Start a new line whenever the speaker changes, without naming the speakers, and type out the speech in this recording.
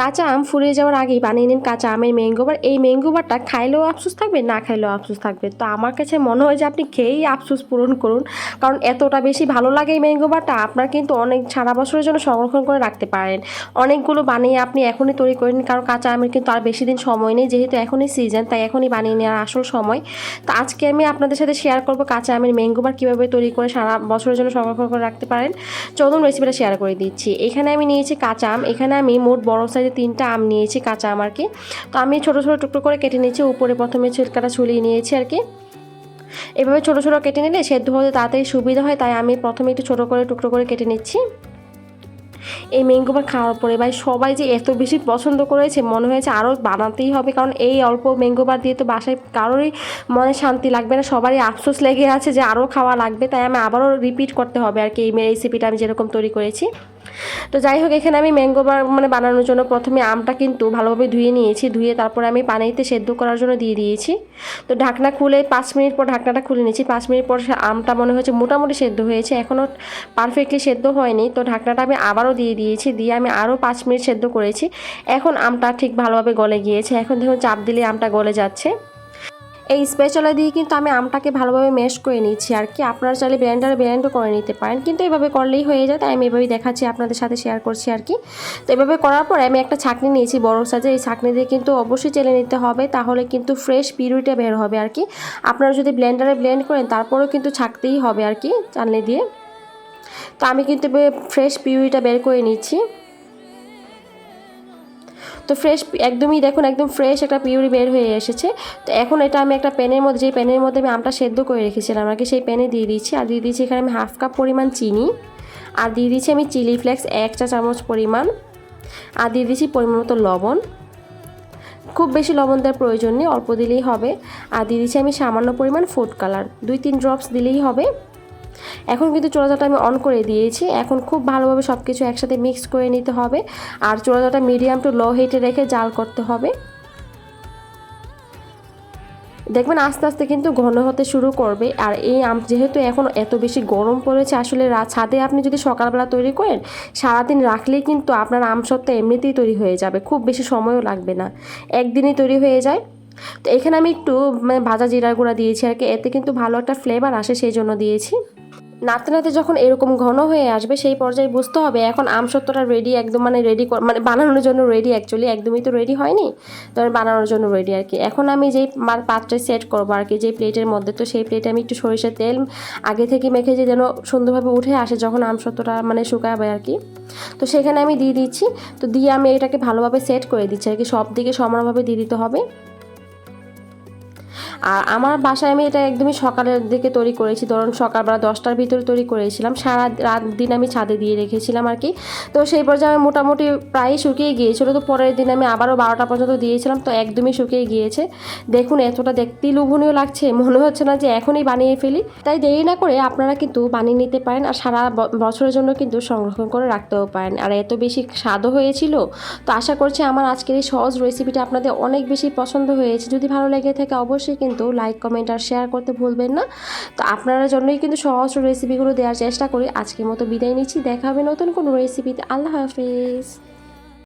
কাঁচা আম ফুরিয়ে যাওয়ার আগেই বানিয়ে নিন কাঁচা আমের ম্যাঙ্গোবার এই ম্যাঙ্গোবারটা খাইলেও আফসোস থাকবে, না খাইলেও আফসোস থাকবে। তো আমার কাছে মনে হয় যে আপনি খেয়েই আফসোস পূরণ করুন, কারণ এতটা বেশি ভালো লাগে এই ম্যাঙ্গোবারটা আপনার কিন্তু অনেক সারা বছরের জন্য সংরক্ষণ করে রাখতে পারেন। অনেকগুলো বানিয়ে আপনি এখনই তৈরি করে নিন, কারণ কাঁচা আমের কিন্তু আর বেশি দিন সময় নেই, যেহেতু এখনই সিজন তাই এখনই বানিয়ে নেওয়ার আসল সময়। তো আজকে আমি আপনাদের সাথে শেয়ার করব কাঁচা আমের ম্যাঙ্গোবার কীভাবে তৈরি করে সারা বছরের জন্য সংরক্ষণ করে রাখতে পারেন। চলুন রেসিপিটা শেয়ার করে দিচ্ছি। এখানে আমি নিয়েছি কাঁচা আম, এখানে আমি মোট বড় সাইজে তিনটা আম নিয়েছি কাঁচা আম আর কি। তো আমি ছোটো ছোটো টুকরো করে কেটে নিয়েছি, উপরে প্রথমে ছিলকাটা ছুলিয়ে নিয়েছি আর কি। এভাবে ছোটো ছোটো কেটে নিলে সেদ্ধ হতে তাড়াতাড়ি সুবিধা হয়, তাই আমি প্রথমে একটু ছোটো করে টুকরো করে কেটে নিচ্ছি। এই ম্যাঙ্গোবার খাওয়ার পরে ভাই সবাই যে এত বেশি পছন্দ করেছে, মনে হয়েছে আরও বানাতেই হবে। কারণ এই অল্প ম্যাঙ্গোবার দিয়ে তো বাসায় কারোরই মনে শান্তি লাগবে না, সবারই আফসোস লেগে আছে যে আরও খাওয়া লাগবে। তাই আমি আবারও রিপিট করতে হবে আর কি, এই রেসিপিটা আমি যেরকম তৈরি করেছি। তো যাই হোক, এখানে আমি ম্যাঙ্গোবার মানে বানানোর জন্য প্রথমে আমটা কিন্তু ভালোভাবে ধুয়ে নিয়েছি, ধুয়ে তারপরে আমি পানিতে সেদ্ধ করার জন্য দিয়ে দিয়েছি। তো ঢাকনা খুলে পাঁচ মিনিট পর ঢাকনাটা খুলে নিয়েছি, পাঁচ মিনিট পর আমটা মনে হচ্ছে মোটামুটি সেদ্ধ হয়েছে এখনও পারফেক্টলি সেদ্ধ হয়নি। তো ঢাকনাটা আমি আবারও দিয়ে দিয়েছি, দিয়ে আমি আরও পাঁচ মিনিট সেদ্ধ করেছি। এখন আমটা ঠিক ভালোভাবে গলে গিয়েছে। এখন দেখুন চাপ দিলে আমটা গলে যাচ্ছে। এই স্পেশালা দিয়ে কিন্তু আমি আমটাকে ভালোভাবে মেশ করে নিচ্ছি। আর কি, আপনারা চাইলে ব্লেন্ডারে ব্লেন্ডও করে নিতে পারেন। কিন্তু এভাবে করলেই হয়ে যায়। তাই আমি এভাবেই দেখাচ্ছি, আপনাদের সাথে শেয়ার করছি আর কি। তো এভাবে করার পর আমি একটা ছাকনি নিয়েছি বড় সাজে এই ছাকনি দিয়ে কিন্তু অবশ্যই চেলে নিতে হবে। তাহলে কিন্তু ফ্রেশ পিউরিটা বের হবে আর কি। আপনারা যদি ব্লেন্ডারে ব্লেন্ড করেন, তারপরেও কিন্তু ছাকতেই হবে আর কি চালনি দিয়ে। তো আমি কিন্তু ফ্রেশ পিউরিটা বের করে নিচ্ছি। তো ফ্রেশ একদমই দেখুন, একদম ফ্রেশ একটা পিউরি বের হয়ে এসেছে। তো এখন এটা আমি একটা প্যানের মধ্যে যে প্যানের মধ্যে আমি আমটা সেদ্ধ করে রেখেছিলাম আমাকে সেই প্যানে দিয়ে দিচ্ছি। আর দিয়ে দিচ্ছি এখানে আমি হাফ কাপ পরিমাণ চিনি। আর দিয়ে দিচ্ছি আমি চিলি ফ্লেক্স এক চা চামচ পরিমাণ। আর দিয়ে দিচ্ছি পরিমাণ মতো লবণ। খুব বেশি লবণ দেওয়ার প্রয়োজন নেই, অল্প দিলেই হবে। আর দিয়ে দিচ্ছি আমি সামান্য পরিমাণ ফুড কালার দুই, তিন ড্রপস দিলেই হবে। এখন কিন্তু চোড়াজাটা আমি অন করে দিয়েছি। এখন খুব ভালোভাবে সব কিছু একসাথে মিক্স করে নিতে হবে। আর চোড়াজাটা মিডিয়াম টু লো হিটে রেখে জাল করতে হবে। দেখবেন আস্তে আস্তে কিন্তু ঘন হতে শুরু করবে। আর এই আম, যেহেতু এখন এত বেশি গরম পড়েছে, আসলে ছাদে আপনি যদি সকালবেলা তৈরি করেন, সারাদিন রাখলেই কিন্তু আপনার আম সত্ত্বা এমনিতেই তৈরি হয়ে যাবে। খুব বেশি সময়ও লাগবে না। একদিনই তৈরি হয়ে যায়। তো এখানে আমি একটু মানে ভাজা জিরার গুঁড়া দিয়েছি আর কি। এতে কিন্তু ভালো একটা ফ্লেভার আসে, সেই জন্য দিয়েছি। নাড়তে নাড়তে যখন এরকম ঘন হয়ে আসবে, সেই পর্যায়ে বুঝতে হবে এখন আম সত্যটা রেডি একদম মানে রেডি মানে বানানোর জন্য রেডি অ্যাকচুয়ালি একদমই তো রেডি হয়নি। তো বানানোর জন্য রেডি আর কি। এখন আমি যেই মার পাত্রে সেট করব আর কি, যেই প্লেটের মধ্যে, তো সেই প্লেটে আমি একটু সরিষার তেল আগে থেকে মেখে যে যেন সুন্দরভাবে উঠে আসে যখন আম সত্যটা মানে শুকাবে আর কি। তো সেখানে আমি দিয়ে দিচ্ছি। তো দিয়ে আমি এটাকে ভালোভাবে সেট করে দিচ্ছি আর কি। সব দিকে সমানভাবে দিয়ে দিতে হবে। আর আমার বাসায় আমি এটা একদমই সকালের দিকে তৈরি করেছি। ধরুন সকালবেলা দশটার ভিতরে তৈরি করেছিলাম। সারা রাত দিন আমি ছাদে দিয়ে রেখেছিলাম আর কি। তো সেই পর্যায়ে আমি মোটামুটি প্রায় শুকিয়ে গিয়েছিল। তো পরের দিন আমি আবারও বারোটা পর্যন্ত দিয়েছিলাম। তো একদমই শুকিয়ে গিয়েছে। দেখুন, এতটা দেখতেই লোভনীয় লাগছে। মনে হচ্ছে না যে এখনই বানিয়ে ফেলি। তাই দেরি না করে আপনারা কিন্তু বানিয়ে নিতে পারেন আর সারা বছরের জন্য কিন্তু সংরক্ষণ করে রাখতেও পারেন। আর এত বেশি স্বাদও হয়েছিল। তো আশা করছি আমার আজকের এই সহজ রেসিপিটা আপনাদের অনেক বেশি পছন্দ হয়েছে। যদি ভালো লেগে থাকে অবশ্যই কিন্তু লাইক কমেন্ট আর শেয়ার করতে ভুলবেন না। তো আপনারা জন্যই কিন্তু সহজ রেসিপিগুলো দেওয়ার চেষ্টা করি। আজকের মতো বিদায় নিচ্ছি। দেখা হবে নতুন কোনো রেসিপিতে আল্লাহ হাফিজ।